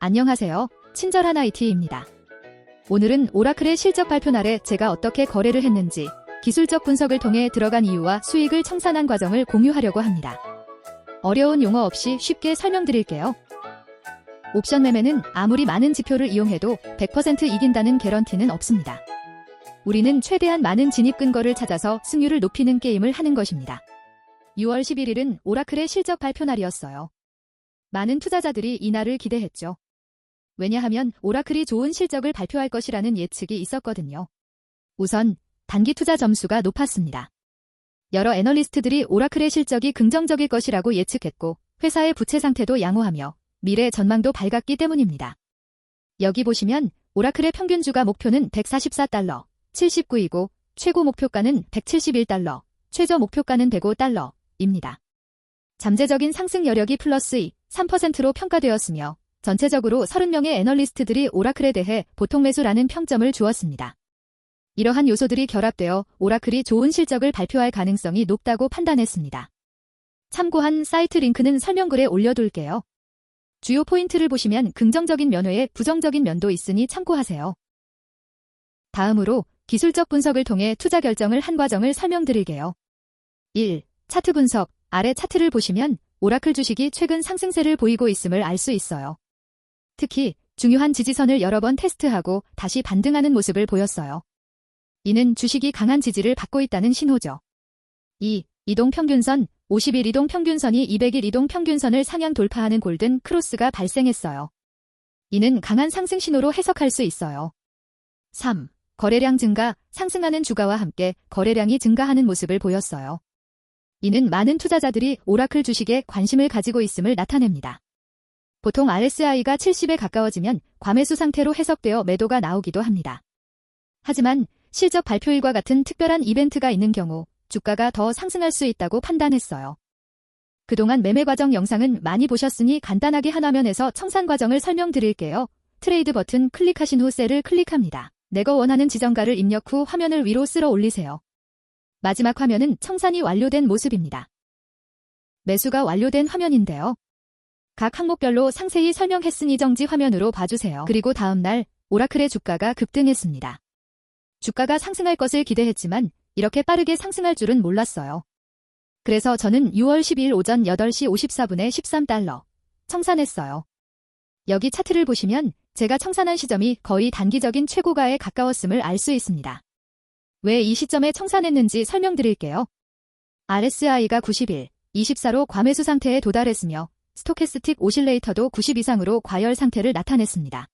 안녕하세요. 친절한 IT입니다. 오늘은 오라클의 실적 발표 날에 제가 어떻게 거래를 했는지 기술적 분석을 통해 들어간 이유와 수익을 청산한 과정을 공유하려고 합니다. 어려운 용어 없이 쉽게 설명드릴게요. 옵션 매매는 아무리 많은 지표를 이용해도 100% 이긴다는 개런티는 없습니다. 우리는 최대한 많은 진입 근거를 찾아서 승률을 높이는 게임을 하는 것입니다. 6월 11일은 오라클의 실적 발표 날이었어요. 많은 투자자들이 이날을 기대했죠. 왜냐하면 오라클이 좋은 실적을 발표할 것이라는 예측이 있었거든요. 우선 단기 투자 점수가 높았습니다. 여러 애널리스트들이 오라클의 실적이 긍정적일 것이라고 예측했고 회사의 부채 상태도 양호하며 미래 전망도 밝았기 때문입니다. 여기 보시면 오라클의 평균 주가 목표는 144달러, 79이고 최고 목표가는 171달러, 최저 목표가는 105달러입니다. 잠재적인 상승 여력이 플러스 2, 3%로 평가되었으며 전체적으로 30명의 애널리스트들이 오라클에 대해 보통 매수라는 평점을 주었습니다. 이러한 요소들이 결합되어 오라클이 좋은 실적을 발표할 가능성이 높다고 판단했습니다. 참고한 사이트 링크는 설명글에 올려둘게요. 주요 포인트를 보시면 긍정적인 면 외에 부정적인 면도 있으니 참고하세요. 다음으로 기술적 분석을 통해 투자 결정을 한 과정을 설명드릴게요. 1. 차트 분석. 아래 차트를 보시면 오라클 주식이 최근 상승세를 보이고 있음을 알 수 있어요. 특히 중요한 지지선을 여러 번 테스트하고 다시 반등하는 모습을 보였어요. 이는 주식이 강한 지지를 받고 있다는 신호죠. 2. 이동 평균선 50일 이동 평균선이 200일 이동 평균선을 상향 돌파하는 골든 크로스가 발생했어요. 이는 강한 상승 신호로 해석할 수 있어요. 3. 거래량 증가, 상승하는 주가와 함께 거래량이 증가하는 모습을 보였어요. 이는 많은 투자자들이 오라클 주식에 관심을 가지고 있음을 나타냅니다. 보통 RSI가 70에 가까워지면 과매수 상태로 해석되어 매도가 나오기도 합니다. 하지만 실적 발표일과 같은 특별한 이벤트가 있는 경우 주가가 더 상승할 수 있다고 판단했어요. 그동안 매매 과정 영상은 많이 보셨으니 간단하게 한 화면에서 청산 과정을 설명드릴게요. 트레이드 버튼 클릭하신 후 셀을 클릭합니다. 내가 원하는 지정가를 입력 후 화면을 위로 쓸어 올리세요. 마지막 화면은 청산이 완료된 모습입니다. 매수가 완료된 화면인데요. 각 항목별로 상세히 설명했으니 정지 화면으로 봐주세요. 그리고 다음날 오라클의 주가가 급등했습니다. 주가가 상승할 것을 기대했지만 이렇게 빠르게 상승할 줄은 몰랐어요. 그래서 저는 6월 12일 오전 8시 54분에 13달러 청산했어요. 여기 차트를 보시면 제가 청산한 시점이 거의 단기적인 최고가에 가까웠음을 알 수 있습니다. 왜 이 시점에 청산했는지 설명드릴게요. RSI가 91, 24로 과매수 상태에 도달했으며 스토캐스틱 오실레이터도 90 이상으로 과열 상태를 나타냈습니다.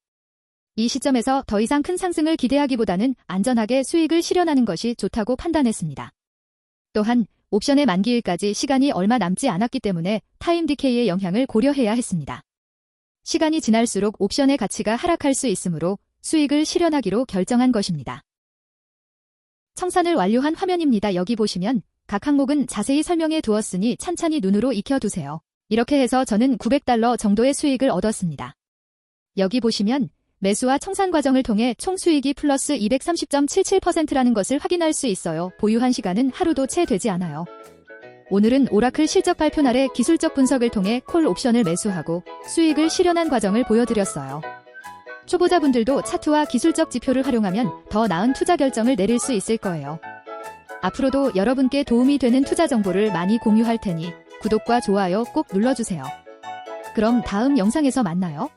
이 시점에서 더 이상 큰 상승을 기대하기보다는 안전하게 수익을 실현하는 것이 좋다고 판단했습니다. 또한 옵션의 만기일까지 시간이 얼마 남지 않았기 때문에 타임 디케이의 영향을 고려해야 했습니다. 시간이 지날수록 옵션의 가치가 하락할 수 있으므로 수익을 실현하기로 결정한 것입니다. 청산을 완료한 화면입니다. 여기 보시면 각 항목은 자세히 설명해 두었으니 찬찬히 눈으로 익혀두세요. 이렇게 해서 저는 900달러 정도의 수익을 얻었습니다. 여기 보시면 매수와 청산 과정을 통해 총 수익이 플러스 230.77%라는 것을 확인할 수 있어요. 보유한 시간은 하루도 채 되지 않아요. 오늘은 오라클 실적 발표 날에 기술적 분석을 통해 콜 옵션을 매수하고 수익을 실현한 과정을 보여드렸어요. 초보자분들도 차트와 기술적 지표를 활용하면 더 나은 투자 결정을 내릴 수 있을 거예요. 앞으로도 여러분께 도움이 되는 투자 정보를 많이 공유할 테니 구독과 좋아요 꼭 눌러주세요. 그럼 다음 영상에서 만나요.